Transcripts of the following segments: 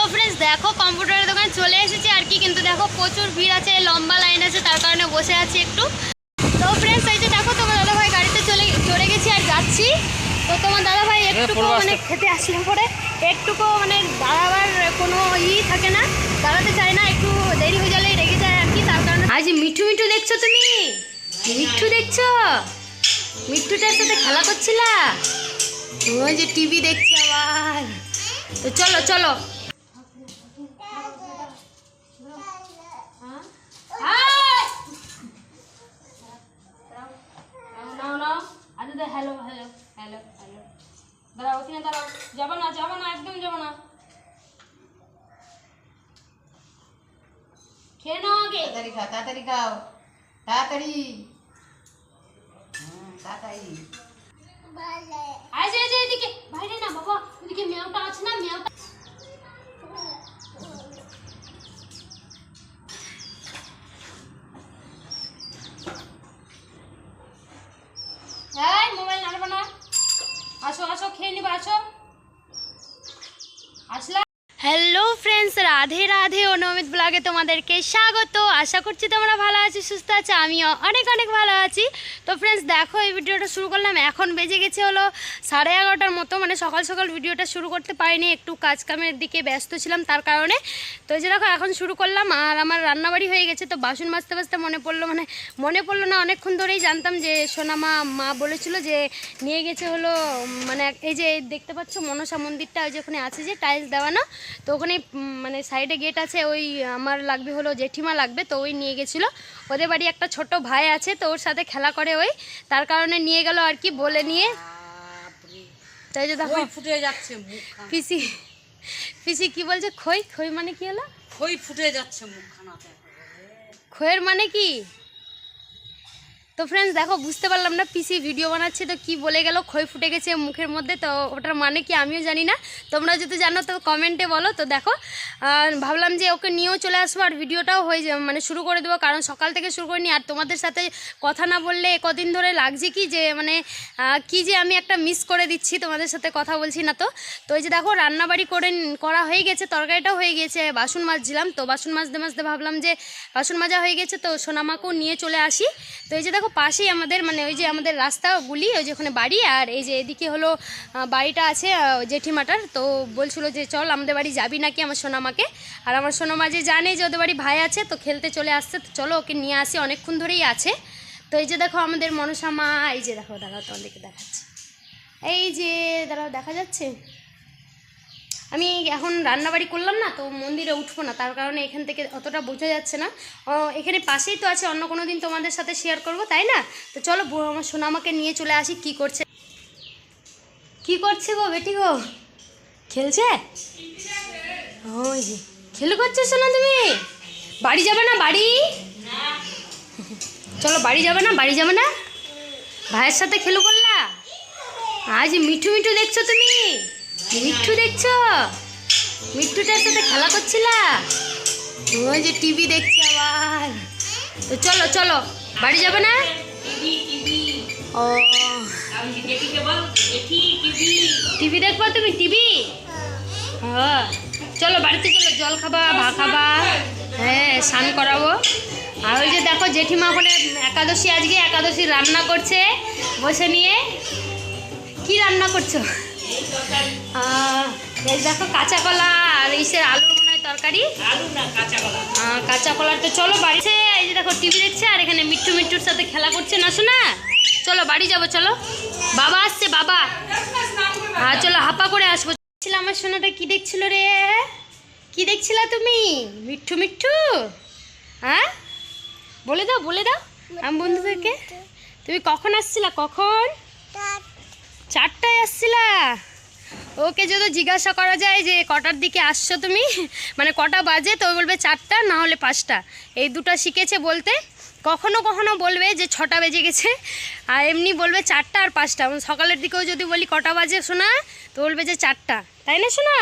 তো ফ্রেন্ডস দেখো কম্পিউটারের দোকানে চলে এসেছি আর কি কিন্তু দেখো প্রচুর ভিড় আছে লম্বা লাইন আছে তার কারণে বসে আছি একটু। তো ফ্রেন্ডস এই যে দেখো তোমার দাদাভাই গাড়িতে চলে চড়ে গেছি আর যাচ্ছি। তো তোমার দাদাভাই একটুকু মানে খেতে আসলে পরে। একটুকু মানে দাঁড়াবার কোনো ই থাকে না দাঁড়াতে চায় না একটু দেরি হয়ে গেলে রেগে যায় আর কি তার কারণে আজ মিঠু মিঠু দেখছ তুমি? মিঠু দেখছ? মিঠুটার সাথে খেলা করছিলা? ওই যে টিভি দেখছি আবার। তো চলো চলো। আরে দে হ্যালো হ্যালো হ্যালো হ্যালো দাঁড়াও ওখানে দাঁড়াও যাব না যাব না একদম যাব না খেয়ে নাও আগে তাড়াতাড়ি খাও তাড়াতাড়ি খাও তাড়াতাড়ি হুম, তাড়াতাড়ি আয় যে যে এদিকে বাইরে না বাবা ওদিকে মেয়াওটা আছে না মেয়াওটা এই মোবাইল নাড়বে না আসো আসো খেয়ে নিবা আসো। আসলা? হ্যালো ফ্রেন্ডস রাধে রাধে অনুমিত ব্লগে তোমাদেরকে স্বাগত। আশা করছি তোমরা ভালো আছি, সুস্থ আছো, আমিও অনেক অনেক ভালো আছি। তো ফ্রেন্ডস দেখো, এই ভিডিওটা শুরু করলাম। এখন বেজে গেছে হলো সাড়ে এগারোটার মতো মানে সকাল সকাল ভিডিওটা শুরু করতে পারিনি, একটু কাজ কামের দিকে ব্যস্ত ছিলাম তার কারণে। তো যে দেখো, এখন শুরু করলাম, আর আমার রান্নাবাড়ি হয়ে গেছে, তো বাসন মাজতে মাজতে মনে পড়ল মানে মনে পড়ল না, অনেকক্ষণ ধরেই জানতাম যে সোনামা মা বলেছিল যে নিয়ে গেছে হলো মানে এই যে দেখতে পাচ্ছ মনসা মন্দিরটা, ওই যে ওখানে আছে যে টাইলস দেওয়ানো তো ওখানে মানে সাইডে গেট আছে ওই আমার লাগবে হলো জেঠিমা লাগবে তো ওই নিয়ে গেছিল। ওদের বাড়ি একটা ছোট ভাই আছে তো ওর সাথে খেলা করে ওই তার কারণে নিয়ে গেল আর কি বলে নিয়ে। তাই যে দেখো ফুটে যাচ্ছে পিসি পিসি কি বলছে? খই? খই মানে কি হলো? খই ফুটে যাচ্ছে মুখখানাতে। খইয়ের মানে কি? তো ফ্রেন্ডস দেখো, বুঝতে পারলাম না পিসি ভিডিও বানাচ্ছে, তো কি বলে গেল, ক্ষয় ফুটে গেছে মুখের মধ্যে, তো ওটার মানে কি আমিও জানি না। তোমরা যদি জানো, তো কমেন্টে বলো। তো দেখো ভাবলাম যে ওকে নিয়েও চলে আসব, আর ভিডিওটাও হয়ে যাবে মানে শুরু করে দেবো, কারণ সকাল থেকে শুরু করিনি, আর তোমাদের সাথে কথা না বললে কদিন ধরে লাগছে কি যে মানে কি যে আমি একটা মিস করে দিচ্ছি, তোমাদের সাথে কথা বলছি না তো। তো এই যে দেখো, রান্নাবাড়ি করে করা হয়ে গেছে, তরকারিটাও হয়ে গেছে, বাসন মাজছিলাম তো বাসন মাজতে মাজতে ভাবলাম যে, বাসন মাজা হয়ে গেছে, তো সোনামাকেও নিয়ে চলে আসি। তো এই যে দেখো পাশেই আমাদের মানে ওই যে আমাদের রাস্তা গুলি ওই যে ওখানে বাড়ি, আর এই যে এদিকে হলো বাড়িটা আছে জেঠিমাটার। তো বলছিল যে, চল, আমাদের বাড়ি যাবি নাকি আমার সোনামাকে? আর আমার সোনামা যে জানে যে ওদের বাড়ি ভাই আছে, তো খেলতে চলে আসছে। তো চলো, ওকে নিয়ে আসি, অনেকক্ষণ ধরেই আছে। তো এই যে দেখো, আমাদের মনসা মা এই যে দেখো, দাঁড়াও তোমাদেরকে দেখাচ্ছি। এই যে, দাঁড়াও, দেখা যাচ্ছে? আমি এখন রান্নাবাড়ি করলাম না, তো মন্দিরে উঠবো না। তার কারণে এখান থেকে অতটা বোঝা যাচ্ছে না। এখানে পাশেই তো আছে, অন্য কোনো দিন তোমাদের সাথে শেয়ার করব, তাই না? তো চলো আমার সোনা আমাকে নিয়ে চলে আসি, কি করছে? কি করছে গো বেটি গো? খেলছে? ওই খেলে করছ শোনা তুমি? বাড়ি যাবে না, বাড়ি? চলো বাড়ি যাবে না, বাড়ি যাবে না? ভাইয়ের সাথে খেলো করলা? আজ মিঠু মিঠু দেখছ তুমি? মিঠু দেখছ? মিঠুটার সাথে খেলা করছিলা? ওই যে টিভি দেখছে আবার। তো চলো চলো। বাড়ি যাবে না? ও। টিভি দেখব তুমি? টিভি? চলো, বাড়িতে চলো। জল খাবা, ভা খাবা। হ্যাঁ স্নান করাবো। আর ওই যে দেখো, জেঠিমা ওখানে একাদশী, আজকে একাদশী রান্না করছে বসে নিয়ে। কি রান্না করছ? এই দেখো কাঁচা কলা আর ইসের আলুর মনে হয় তরকারি। আলু না কাঁচা কলা? কাঁচা কলার তো চলো বাড়িতে এই যে দেখো টিভি দেখছে আর এখানে মিট্টু মিট্টুর সাথে খেলা করছে না শোনা? চলো বাড়ি যাব চলো। বাবা আসছে বাবা। হ্যাঁ চলো হাপা করে আসব। ছিল আমার সোনাটা কি দেখছিল রে? কি দেখছিলা তুমি? মিঠু মিঠু? হ্যাঁ বলে দাও বলে দাও। আমি বন্ধুদেরকে। তুমি কখন আসছিলা? কখন? চারটায় আসছিলা? ওকে যদি জিজ্ঞাসা করা যায় যে কটার দিকে আসছো তুমি? মানে কটা বাজে, তো বলবে চারটা, না হলে পাঁচটা। এই দুটো শিখেছে বলতে। কখনো কখনো বলবে যে ছটা বেজে গেছে, আর এমনি বলবে চারটা আর পাঁচটা। মানে সকালের দিকেও যদি বলি কটা বাজে শোনা, তো বলবে যে চারটা। তাই না শোনা?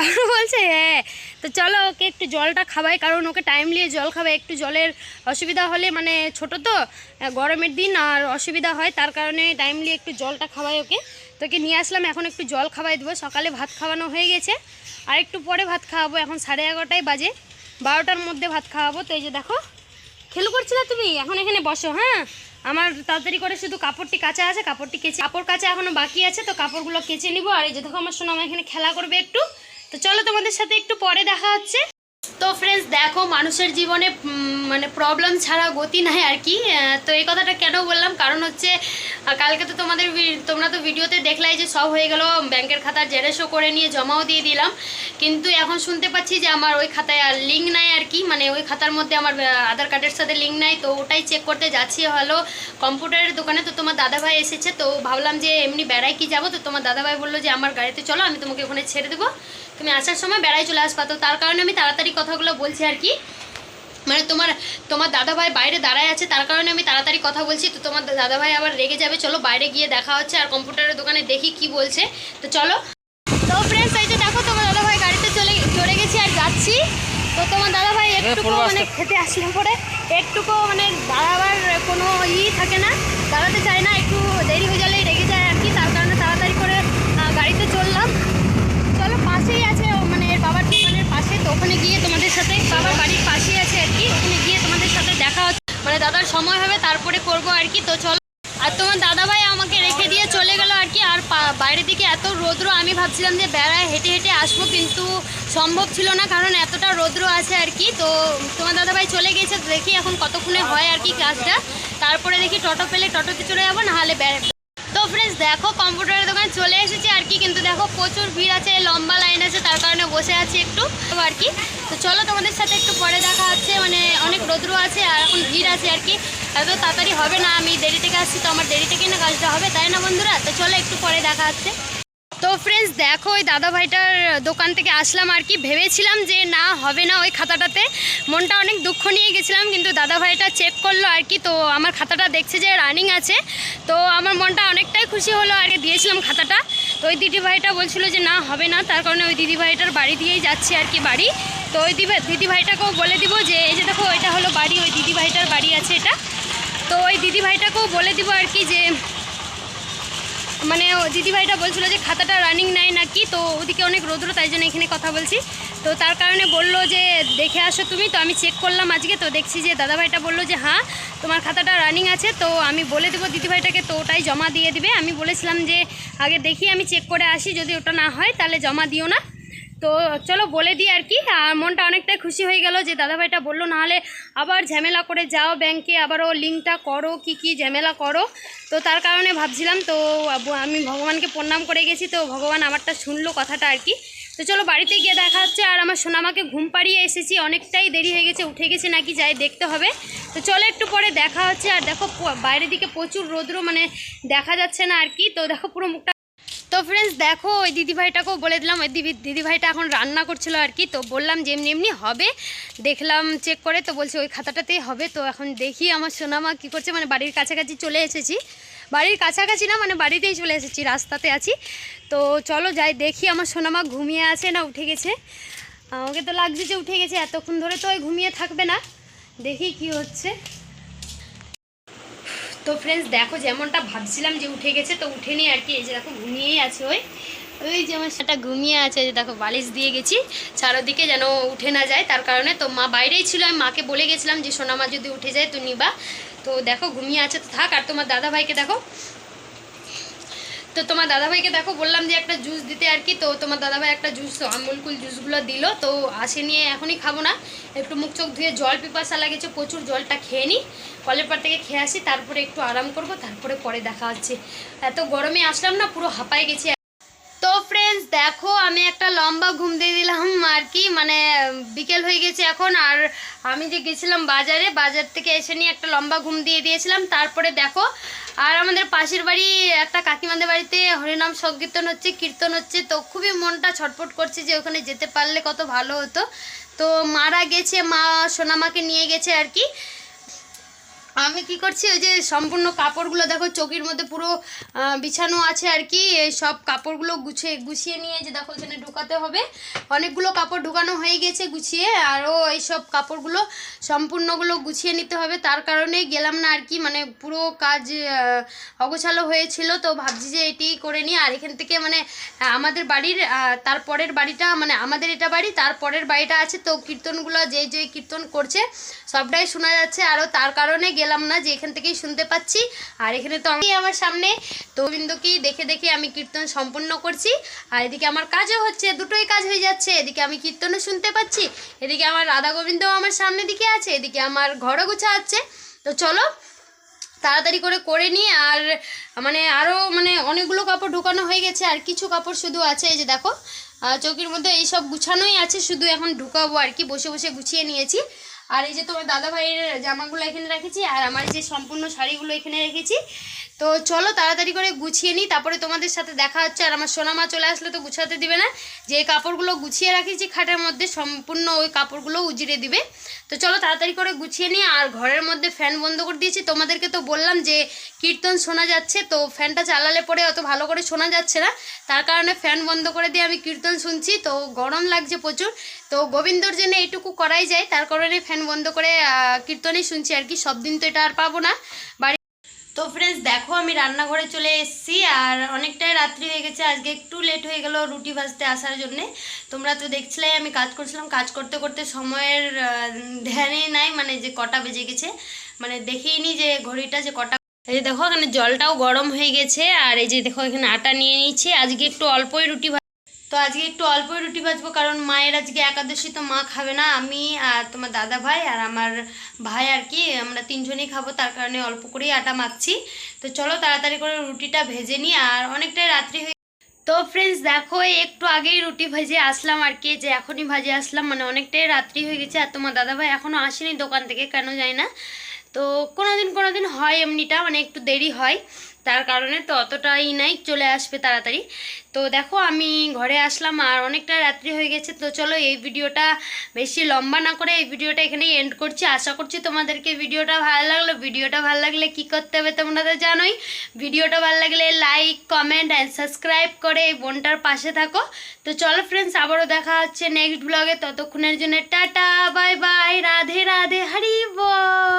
আর বলছে হ্যাঁ তো চলো ওকে একটু জলটা খাওয়াই, কারণ ওকে টাইম নিয়ে জল খাওয়াই। একটু জলের অসুবিধা হলে মানে ছোট তো গরমের দিন আর অসুবিধা হয়, তার কারণে টাইমলি একটু জলটা খাওয়াই ওকে। তোকে নিয়ে আসলাম, এখন একটু জল খাওয়াই দেবো। সকালে ভাত খাওয়ানো হয়ে গেছে, আর একটু পরে ভাত খাওয়াবো। এখন সাড়ে এগারোটায় বাজে, বারোটার মধ্যে ভাত খাওয়াবো। তো এই যে দেখো, খেলু করছিলে তুমি? এখন এখানে বসো হ্যাঁ? আমার তাড়াতাড়ি করে শুধু কাপড়টি কাঁচা আছে, কাপড়টি কেচে কাপড় কাঁচা এখনও বাকি আছে, তো কাপড়গুলো কেচে নিবো। আর এই যে দেখো, আমার শোনো আমার এখানে খেলা করবে একটু। তো চলো তোমাদের সাথে একটু পরে দেখা হচ্ছে। তো ফ্রেন্ডস দেখো মানুষের জীবনে মানে প্রবলেম ছাড়া গতি নাই আর কি। তো এই কথাটা কেন বললাম? কারণ হচ্ছে আহ, কালকে তো তোমাদের তোমরা তো ভিডিওতে দেখলাই যে সব হয়ে গেল ব্যাংকের খাতার জেরেসও করে নিয়ে জমাও দিয়ে দিলাম। কিন্তু এখন শুনতে পাচ্ছি যে আমার ওই খাতায় আর লিঙ্ক নাই আর কি মানে ওই খাতার মধ্যে আমার আধার কার্ডের সাথে লিঙ্ক নাই তো ওটাই চেক করতে যাচ্ছি। হলো কম্পিউটারের দোকানে তো তোমার দাদাভাই এসেছে তো ভাবলাম যে এমনি বেড়াই কি যাব তো তোমার দাদাভাই বলল যে আমার গাড়িতে চলো আমি তোমাকে ওখানে ছেড়ে দেবো। তুমি আসার সময় বেড়াই চলে আসবা তো তার কারণে আমি তাড়াতাড়ি কথাগুলো বলছি আর কি। মানে তোমার তোমার দাদাভাই বাইরে দাঁড়ায় আছে তার কারণে আমি তাড়াতাড়ি কথা বলছি। তো তোমার দাদাভাই আবার রেগে যাবে চলো বাইরে গিয়ে দেখা হচ্ছে আর কম্পিউটারের দোকানে দেখি কি বলছে। তো চলো। তো ফ্রেন্ডস এই যে দেখো তোমার দাদাভাই গাড়িতে চলে চলে গেছি আর যাচ্ছি। তো তোমার দাদাভাই একটুকু মানে খেতে আসলে পরে। একটুকু মানে দাঁড়াবার কোনো ই থাকে না দাঁড়াতে চায় না একটু দেরি হয়ে গেলেই রেগে যায় আর কি তার কারণে তাড়াতাড়ি করে আহ, গাড়িতে চললাম চলো পাশেই আছে ও মানে এর বাবার দোকানের পাশে তো ওখানে গিয়ে তোমাদের সাথে বাবার বাড়ির পাশেই আছে আর কি ওখানে গিয়ে তোমাদের সাথে দেখা হচ্ছে মানে দাদার সময় হবে তারপরে করব আর কি তো চলো আর তোমার দাদাভাই আমাকে রেখে দিয়ে চলে গেল আর কি আর পা- বাইরের দিকে এত রৌদ্র, আমি ভাবছিলাম যে বেড়ায় হেঁটে হেঁটে আসব, কিন্তু সম্ভব ছিল না, কারণ এতটা রৌদ্র আছে আর কি। তো তোমার দাদাভাই চলে গেছে দেখি এখন কতক্ষণে হয় আর কি কাজটা তারপরে দেখি টোটো পেলে টোটোতে চলে যাব, নাহলে বেড়ে তো ফ্রেন্ডস দেখো কম্পিউটারের দোকানে চলে এসেছি আর কি, কিন্তু দেখো প্রচুর ভিড় আছে, লম্বা লাইন আছে, তার কারণে বসে আছি একটু আর কি। তো চলো তোমাদের সাথে একটু পরে দেখা হচ্ছে মানে অনেক রৌদ্র আছে আর এখন ভিড় আছে আর কি। এত তাড়াতাড়ি হবে না, আমি দেরি থেকে আসছি, তো আমার দেরি থেকেই না কাজটা হবে, তাই না বন্ধুরা? তো চলো একটু পরে দেখা হচ্ছে। তো ফ্রেন্ডস দেখো ওই দাদা ভাইটার দোকান থেকে আসলাম আর কি। ভেবেছিলাম যে না, হবে না ওই খাতাটাতে। মনটা অনেক দুঃখ নিয়ে গেছিলাম, কিন্তু দাদা ভাইটা চেক করল আর কি, তো আমার খাতাটা দেখছে যে রানিং আছে। তো আমার মনটা অনেকটাই খুশি হলো আর কি, দিয়েছিলাম খাতাটা। তো ওই দিদি ভাইটা বলছিল যে না, হবে না, তার কারণে ওই দিদি ভাইটার বাড়ি দিয়েই যাচ্ছি আর কি বাড়ি। তো ওই দিদি ভাইটাকেও বলে দিব যে, এই যে দেখো এটা হলো বাড়ি, ওই দিদি ভাইটার বাড়ি আছে এটা। তো ওই দিদি ভাইটাকেও বলে দিব আর কি যে মানে দিদিভাইটা বলছিল যে খাতাটা রানিং নাই নাকি, তো ওদিকে অনেক রৌদ্র তাই জন্য এখানে কথা বলছি। তো তার কারণে বলল যে, দেখে আসো তুমি। তো আমি চেক করলাম আজকে, তো দেখছি যে দাদাভাইটা বলল যে হ্যাঁ তোমার খাতাটা রানিং আছে। তো আমি বলে দেবো দিদিভাইটাকে, তো ওটাই জমা দিয়ে দিবে। আমি বলেছিলাম যে, আগে দেখি, আমি চেক করে আসি। যদি ওটা না হয়, তাহলে জমা দিও না। তো চলো বলে দিই আর কি। আর মনটা অনেকটাই খুশি হয়ে গেল যে দাদাভাইটা বলল, নাহলে আবার ঝামেলা করে যাও ব্যাংকে আবারও লিঙ্কটা করো, কি কি ঝামেলা করো। তো তার কারণে ভাবছিলাম, তো আমি ভগবানকে প্রণাম করে গেছি, তো ভগবান আমারটা শুনলো কথাটা আর কি। তো চলো বাড়িতে গিয়ে দেখা হচ্ছে, আর আমার সোনামাকে ঘুম পাড়িয়ে এসেছি, অনেকটাই দেরি হয়ে গেছে, উঠে গেছে নাকি, যাই দেখতে হবে। তো চলো একটু পরে দেখা হচ্ছে, আর দেখো বাইরের দিকে প্রচুর রৌদ্র মানে দেখা যাচ্ছে না আর কি। তো দেখো পুরো মুখটা তো ফ্রেন্ডস দেখো, ওই দিদিভাইটাকেও বলে দিলাম, ওই দিদি দিদিভাইটা এখন রান্না করছিল আর কি, তো বললাম যে এমনি এমনি হবে। দেখলাম চেক করে, তো বলছে ওই খাতাটাতেই হবে। তো এখন দেখি আমার সোনামা কী করছে মানে বাড়ির কাছাকাছি চলে এসেছি। বাড়ির কাছাকাছি না মানে বাড়িতেই চলে এসেছি, রাস্তাতে আছি। তো চলো যাই, দেখি আমার সোনামা ঘুমিয়ে আছে না, উঠে গেছে। আমাকে তো লাগছে যে উঠে গেছে, এতক্ষণ ধরে তো ওই ঘুমিয়ে থাকবে না। দেখি কি হচ্ছে। তো ফ্রেন্ডস দেখো যেমনটা ভাবছিলাম যে উঠে গেছে, তো উঠেনি আর কি এই যে দেখো ঘুমিয়েই আছে ওই। ওই যে আমার সেটা ঘুমিয়ে আছে যে দেখো বালিশ দিয়ে গেছি, চারোদিকে যেন উঠে না যায়, তার কারণে তো মা বাইরেই ছিল, আমি মাকে বলে গেছিলাম যে সোনামা যদি উঠে যায় তো নিবা। তো দেখো ঘুমিয়ে আছে, তো থাক, আর তোমার দাদা ভাইকে দেখো তো তোমার দাদাভাইকে দেখো, বললাম যে একটা জুস দিতে আর কি, তো তোমার দাদাভাই একটা জুস আমুলকুল জুসগুলো দিল, তো আসে নিয়ে এখনই খাব না। একটু মুখ চোখ ধুয়ে জল পিপাসা লাগেছে প্রচুর জলটা খেয়ে নিই কলের পার থেকে খেয়ে আসি, তারপরে একটু আরাম করব, তারপরে পরে দেখা হচ্ছে। এত গরমে আসলাম না, পুরো হাঁপায় গেছি। তো ফ্রেন্ডস দেখো, আমি একটা লম্বা ঘুম দিয়ে দিলাম। কি মানে বিকেল হয়ে গেছে এখন। আর আমি যে গেছিলাম বাজারে, বাজার থেকে এসে নিয়ে একটা লম্বা ঘুম দিয়ে দিয়েছিলাম। তারপরে দেখো, আর আমাদের পাশের বাড়ি একটা কাকিমাদের বাড়িতে হরিনাম সংকীর্তন হচ্ছে, কীর্তন হচ্ছে। তো খুবই মনটা ছটফট করছে যে ওখানে যেতে পারলে কত ভালো হতো। তো মারা গেছে, মা সোনামাকে নিয়ে গেছে আর কি আমি কি করছি, ওই যে সম্পূর্ণ কাপড়গুলো দেখো, চৌকির মধ্যে পুরো বিছানো আছে আর কি। এই সব কাপড়গুলো গুছিয়ে গুছিয়ে নিয়ে যে দেখো, এখানে ঢুকাতে হবে। অনেকগুলো কাপড় ঢুকানো হয়ে গেছে গুছিয়ে আরও এই সব কাপড়গুলো সম্পূর্ণগুলো গুছিয়ে নিতে হবে। তার কারণেই গেলাম না আর কি মানে পুরো কাজ অগোছালো হয়েছিল। তো ভাবছি যে এটি করে নিই। আর এখান থেকে মানে আমাদের বাড়ির তারপরের বাড়িটা মানে আমাদের এটা বাড়ি তারপরের বাড়িটা আছে। তো কীর্তনগুলো যে যে কীর্তন করছে, সবটাই শোনা যাচ্ছে। আরও তার কারণে গেলাম না যে এখান থেকেই শুনতে পাচ্ছি। আর এখানে তো আমি আমার সামনে তো গোবিন্দকেই দেখে দেখে আমি কীর্তন সম্পূর্ণ করছি। আর এদিকে আমার কাজও হচ্ছে, দুটোই কাজ হয়ে যাচ্ছে। এদিকে আমি কীর্তনও শুনতে পাচ্ছি, এদিকে আমার রাধা গোবিন্দও আমার সামনে দিকে আছে, এদিকে আমার ঘরও গুছা আছে। তো চলো, তাড়াতাড়ি করে করে নিই। আর মানে আরও মানে অনেকগুলো কাপড় ঢুকানো হয়ে গেছে, আর কিছু কাপড় শুধু আছে, এই যে দেখো। চৌকির মধ্যে এইসব গুছানোই আছে, শুধু এখন ঢুকাবো আর কি, বসে বসে গুছিয়ে নিয়েছি। আর এই যে তোমার দাদা ভাইয়ের জামাগুলো এখানে রেখেছি, আর আমার যে সম্পূর্ণ শাড়িগুলো এখানে রেখেছি তো চলো তাড়াতাড়ি করে গুছিয়ে নিই, তারপরে তোমাদের সাথে দেখা হচ্ছে আর আমার সোনামা চলে আসলে তো গুছাতে দিবে না। যে কাপড়গুলো গুছিয়ে রাখেছি খাটের মধ্যে, সম্পূর্ণ ওই কাপড়গুলো উজিরে দিবে। তো চলো তাড়াতাড়ি করে গুছিয়ে নিই আর ঘরের মধ্যে ফ্যান বন্ধ করে দিয়েছি। তোমাদেরকে তো বললাম যে কীর্তন শোনা যাচ্ছে, তো ফ্যানটা চালালে পরে অত ভালো করে শোনা যাচ্ছে না। তার কারণে ফ্যান বন্ধ করে দিয়ে আমি কীর্তন শুনছি, তো গরম লাগছে প্রচুর। তো গোবিন্দর জন্য এইটুকু করাই যায়, তার কারণে ফ্যান বন্ধ করে কীর্তনই শুনছি আর কি। সব দিন তো এটা আর পাবো না। বাড়ি তো ফ্রেন্ডস দেখো আমি রান্নাঘরে চলে এসেছি আর অনেকটাই রাত্রি হয়ে গেছে। আজকে একটু লেট হয়ে গেল রুটি ভাজতে আসার জন্যে। তোমরা তো দেখছিলে আমি কাজ করছিলাম। কাজ করতে করতে সময়ের আহ, ধ্যানই নাই মানে যে কটা বেজে গেছে। মানে দেখেই নি যে ঘড়িটা যে কটা। এই যে দেখো এখানে জলটাও গরম হয়ে গেছে। আর এই যে দেখো এখানে আটা নিয়ে নিয়েছি। আজকে একটু অল্পই রুটি তো আজকে একটু অল্পই রুটি ভাজবো, কারণ মায়ের আজকে একাদশী, তো মা খাবে না, আমি আর তোমার দাদা ভাই আর আমার ভাই আর কি, আমরা তিনজনেই খাব, তার কারণে অল্প করেই আটা মাখছি। তো চলো তাড়াতাড়ি করে রুটিটা ভেজে নিই, আর অনেকটাই রাত্রি হয়ে তো ফ্রেন্ডস দেখো, একটু আগেই রুটি ভেজে আসলাম আর কি, যে এখনই ভাজে আসলাম মানে অনেকটাই রাত্রি হয়ে গেছে, আর তোমার দাদা ভাই এখনও আসেনি দোকান থেকে, কেন যায় না। তো কোনো দিন কোনো দিন হয় এমনিটা মানে একটু দেরি হয়। তার কারণে তো অতটাই নাই, চলে আসবে তাড়াতাড়ি। তো দেখো, আমি ঘরে আসলাম আর অনেকটা রাত্রি হয়ে গেছে। তো চলো, এই ভিডিওটা বেশি লম্বা না করে এই ভিডিওটা এখানেই এন্ড করছি। আশা করছি তোমাদেরকে ভিডিওটা ভালো লাগল। ভিডিওটা ভালো লাগলে কি করতে হবে তোমরা তো জানোই। ভিডিওটা ভালো লাগলে লাইক কমেন্ট অ্যান্ড সাবস্ক্রাইব করে এই বোনটার পাশে থাকো। তো চলো ফ্রেন্ডস আবারও দেখা হচ্ছে নেক্সট ব্লগে ততক্ষণের জন্য tata bye bye Radhe Radhe, Hari বল।